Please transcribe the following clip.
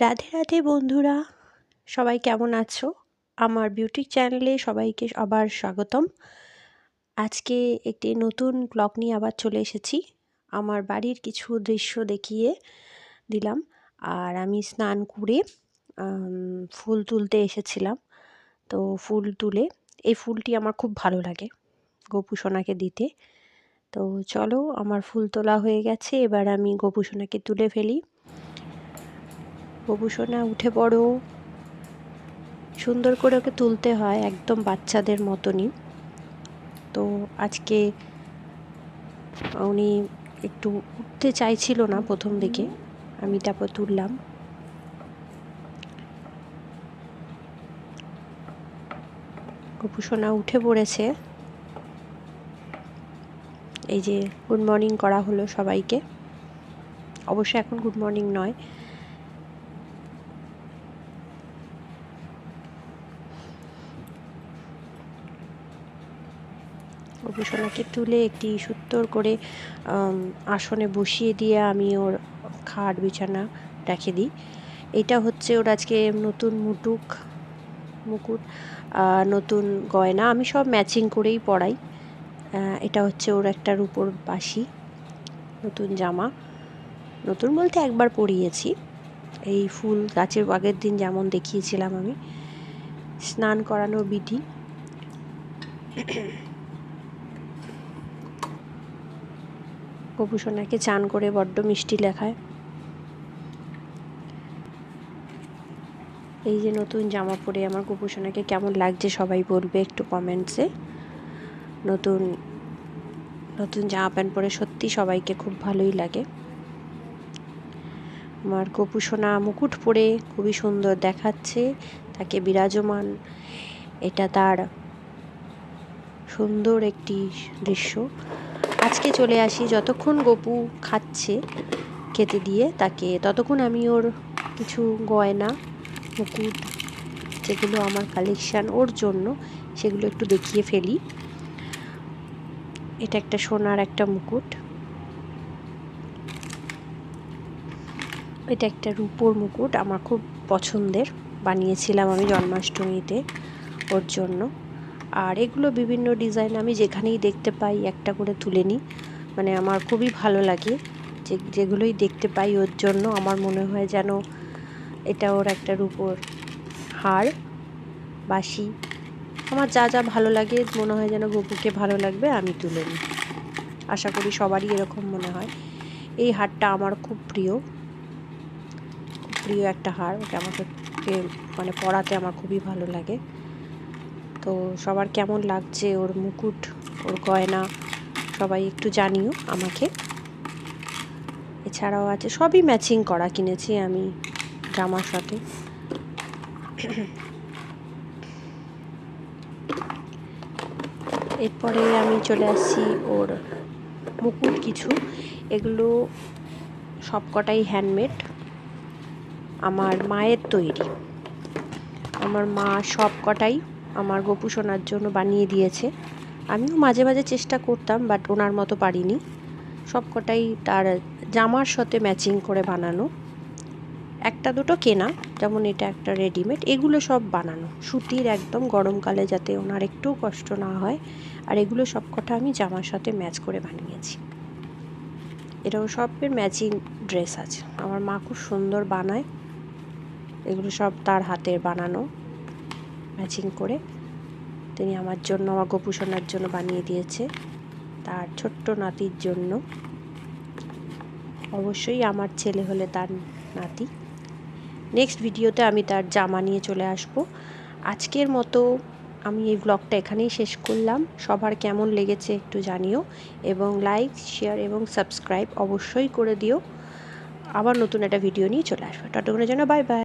রাধে রাধে বন্ধুরা, সবাই কেমন আছো? আমার বিউটি চ্যানেলে সবাইকে আবার স্বাগতম। আজকে একটি নতুন ব্লগ নিয়ে আবার চলে এসেছি। আমার বাড়ির কিছু দৃশ্য দেখিয়ে দিলাম। আর আমি স্নান করে ফুল তুলতে এসেছিলাম। তো ফুল তুলে, এই ফুলটি আমার খুব ভালো লাগে গোপুসোনাকে দিতে। তো চলো, আমার ফুল তোলা হয়ে গেছে। এবার আমি গোপুসোনাকে তুলে ফেলি। গোপুসোনা উঠে পড়ো। সুন্দর করে ওকে তুলতে হয়, একদম বাচ্চাদের মতনই। তো আজকে উনি একটু উঠতে চাইছিল না প্রথম দিকে। আমি তারপর তুললাম। গোপুসোনা উঠে পড়েছে। এই যে, গুড মর্নিং করা হলো সবাইকে। অবশ্য এখন গুড মর্নিং নয়। গোপুসোনাকে তুলে একটি সুন্দর করে আসনে বসিয়ে দিয়ে আমি ওর খাট বিছানা রেখে দিই। এটা হচ্ছে ওর আজকে নতুন মুটুক, মুকুট নতুন গয়না। আমি সব ম্যাচিং করেই পরাই। এটা হচ্ছে ওর একটা রূপোর বাসি, নতুন জামা। নতুন বলতে একবার পরিয়েছি। এই ফুল গাছের আগের দিন যেমন দেখিয়েছিলাম আমি। স্নান করানোর বিধি। গোপুসোনাকে চান করে বড্ড মিষ্টি লেখায়। এই যে নতুন জামা পরে আমার গোপুসোনাকে কেমন লাগছে সবাই বলবে একটু কমেন্টসে নতুন নতুন জামা প্যান্ট পরে সত্যি সবাইকে খুব ভালোই লাগে। আমার গোপুসোনা মুকুট পরে খুবই সুন্দর দেখাচ্ছে, তাকে বিরাজমান। এটা তার সুন্দর একটি দৃশ্য। আজকে চলে আসি যতক্ষণ গপু খাচ্ছে খেতে দিয়ে তাকে, ততক্ষণ আমি ওর কিছু গয়না, মুকুট যেগুলো আমার কালেকশান ওর জন্য সেগুলো একটু দেখিয়ে ফেলি। এটা একটা সোনার একটা মুকুট। এটা একটা রূপোর মুকুট, আমার খুব পছন্দের। বানিয়েছিলাম আমি জন্মাষ্টমীতে ওর জন্য। আর এগুলো বিভিন্ন ডিজাইন আমি যেখানেই দেখতে পাই একটা করে তুলে নিই। মানে আমার খুবই ভালো লাগে যে, যেগুলোই দেখতে পাই ওর জন্য। আমার মনে হয় যেন এটা ওর একটা রূপোর হার বাসি আমার যা যা ভালো লাগে, মনে হয় যেন গপুকে ভালো লাগবে, আমি তুলে নিই। আশা করি সবারই এরকম মনে হয়। এই হারটা আমার খুব প্রিয়। খুব প্রিয় একটা হার। ওটা আমাকে মানে পড়াতে আমার খুবই ভালো লাগে। তো সবার কেমন লাগছে ওর মুকুট, ওর গয়না, সবাই একটু জানিও আমাকে। এছাড়াও আছে, সবই ম্যাচিং করা কিনেছি আমি জামার সাথে। এরপরে আমি চলে আসছি ওর মুকুট কিছু। এগুলো সবকটাই হ্যান্ডমেড আমার মায়ের তৈরি। আমার মা সব কটাই আমার গপু সোনার জন্য বানিয়ে দিয়েছে। আমিও মাঝে মাঝে চেষ্টা করতাম বাট ওনার মতো পারিনি। সব কটাই তার জামার সাথে ম্যাচিং করে বানানো। একটা দুটো কেনা, যেমন এটা একটা রেডিমেড এগুলো সব বানানো। সুতির একদম গরমকালে যাতে ওনার একটু কষ্ট না হয়, আর এগুলো সব কটা আমি জামার সাথে ম্যাচ করে বানিয়েছি। এটাও সবের ম্যাচিং ড্রেস আছে। আমার মা খুব সুন্দর বানায়। এগুলো সব তার হাতের বানানো। ম্যাচিং করে তিনি আমার জন্য, আমার গোপুসোনার জন্য বানিয়ে দিয়েছে তার ছোট্ট নাতির জন্য। অবশ্যই আমার ছেলে হলে তার নাতি। নেক্সট ভিডিওতে আমি তার জামা নিয়ে চলে আসব। আজকের মতো আমি এই ব্লগটা এখানেই শেষ করলাম। সবার কেমন লেগেছে একটু জানিও এবং লাইক শেয়ার এবং সাবস্ক্রাইব অবশ্যই করে দিও। আবার নতুন একটা ভিডিও নিয়ে চলে আসব। ততক্ষণের জন্য বাই বাই